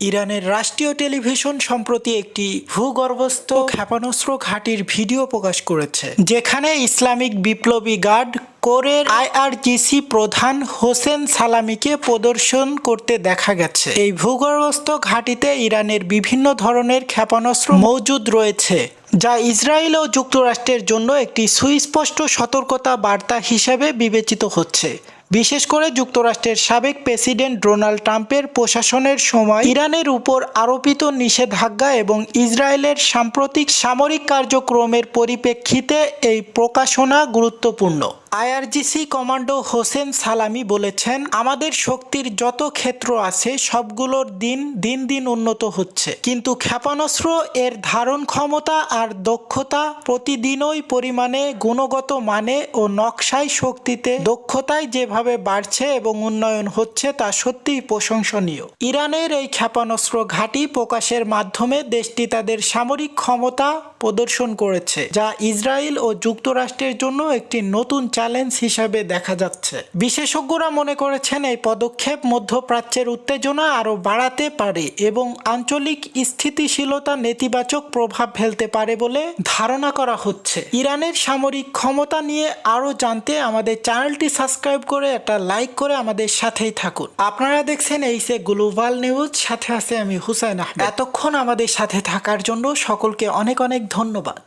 ইরানের রাষ্ট্রীয় টেলিভিশন সম্প্রতি একটি ভূগর্ভস্থ ক্ষেপণাস্ত্র ঘাঁটির ভিডিও প্রকাশ করেছে, যেখানে ইসলামিক বিপ্লবী গার্ড কোরের আইআরজিসি প্রধান হোসেন সালামিকে প্রদর্শন করতে দেখা গেছে। এই ভূগর্ভস্থ ঘাঁটিতে ইরানের বিভিন্ন ধরনের ক্ষেপণাস্ত্র মজুদ রয়েছে, যা ইসরায়েল ও যুক্তরাষ্ট্রের জন্য একটি সুস্পষ্ট সতর্কতা বার্তা হিসেবে বিবেচিত হচ্ছে। বিশেষ করে যুক্তরাষ্ট্রের সাবেক প্রেসিডেন্ট ডোনাল্ড ট্রাম্পের প্রশাসনের সময় ইরানের উপর আরোপিত নিষেধাজ্ঞা এবং ইসরায়েলের সাম্প্রতিক সামরিক কার্যক্রমের পরিপ্রেক্ষিতে এই প্রকাশনা গুরুত্বপূর্ণ। আইআরজিসি কমান্ডো হোসেন সালামি বলেছেন, আমাদের শক্তির যত ক্ষেত্র আছে সবগুলোর দিন দিন দিন উন্নত হচ্ছে। কিন্তু ক্ষেপণাস্ত্র এর ধারণ ক্ষমতা আর দক্ষতা প্রতিদিনই পরিমাণে, গুণগত মানে ও নকশায় শক্তিতে দক্ষতায় যেভাবে বাড়ছে এবং উন্নয়ন হচ্ছে তা সত্যিই প্রশংসনীয়। ইরানের এই ক্ষেপণাস্ত্র ঘাঁটি প্রকাশের মাধ্যমে দেশটি তাদের সামরিক ক্ষমতা প্রদর্শন করেছে, যা ইসরায়েল ও যুক্তরাষ্ট্রের জন্য একটি নতুন চ্যালেঞ্জ হিসাবে দেখা যাচ্ছে। বিশেষজ্ঞরা মনে করেছেন এই পদক্ষেপ মধ্যপ্রাচ্যের উত্তেজনা আরও বাড়াতে পারে এবং আঞ্চলিক স্থিতিশীলতা নেতিবাচক প্রভাব ফেলতে পারে বলে ধারণা করা হচ্ছে। ইরানের সামরিক ক্ষমতা নিয়ে আরও জানতে আমাদের চ্যানেলটি সাবস্ক্রাইব করে একটা লাইক করে আমাদের সাথেই থাকুন। আপনারা দেখছেন এই সে গ্লোবাল নিউজ, সাথে আছে আমি হুসাইন আহমেদ। এতক্ষণ আমাদের সাথে থাকার জন্য সকলকে অনেক অনেক ধন্যবাদ।